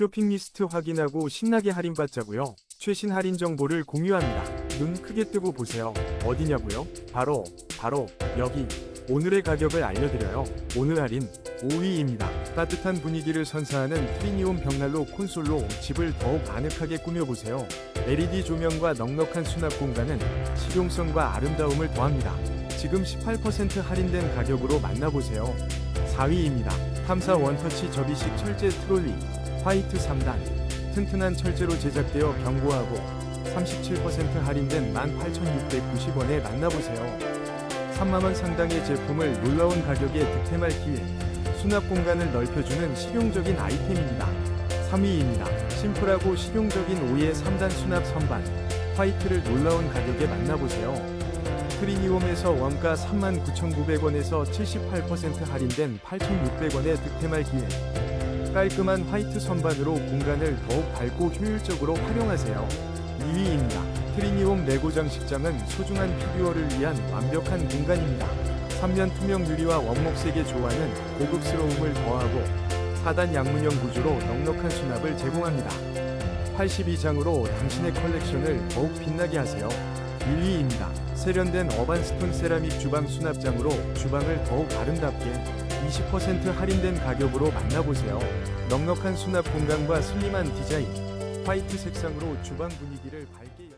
쇼핑 리스트 확인하고 신나게 할인받자고요. 최신 할인 정보를 공유합니다. 눈 크게 뜨고 보세요. 어디냐고요? 바로 바로 여기. 오늘의 가격을 알려드려요. 오늘 할인 5위입니다. 따뜻한 분위기를 선사하는 트리니움 벽난로 콘솔로 집을 더욱 아늑하게 꾸며보세요. LED 조명과 넉넉한 수납 공간은 실용성과 아름다움을 더합니다. 지금 18% 할인된 가격으로 만나보세요. 4위입니다. 탐사 원터치 접이식 철제 트롤리 화이트 3단 튼튼한 철제로 제작되어 견고하고 37% 할인된 18,690원에 만나보세요. 3만원 상당의 제품을 놀라운 가격에 득템할 기회 수납 공간을 넓혀주는 실용적인 아이템입니다. 3위입니다. 심플하고 실용적인 5의 3단 수납 선반 화이트를 놀라운 가격에 만나보세요. 트리니움에서 원가 39,900원에서 78% 할인된 8,600원에 득템할 기회. 깔끔한 화이트 선반으로 공간을 더욱 밝고 효율적으로 활용하세요. 2위입니다. 트리니움 레고 장식장은 소중한 피규어를 위한 완벽한 공간입니다. 3면 투명 유리와 원목색의 조화는 고급스러움을 더하고 4단 양문형 구조로 넉넉한 수납을 제공합니다. 82장으로 당신의 컬렉션을 더욱 빛나게 하세요. 1위입니다. 세련된 어반스톤 세라믹 주방 수납장으로 주방을 더욱 아름답게 20% 할인된 가격으로 만나보세요. 넉넉한 수납 공간과 슬림한 디자인, 화이트 색상으로 주방 분위기를 밝게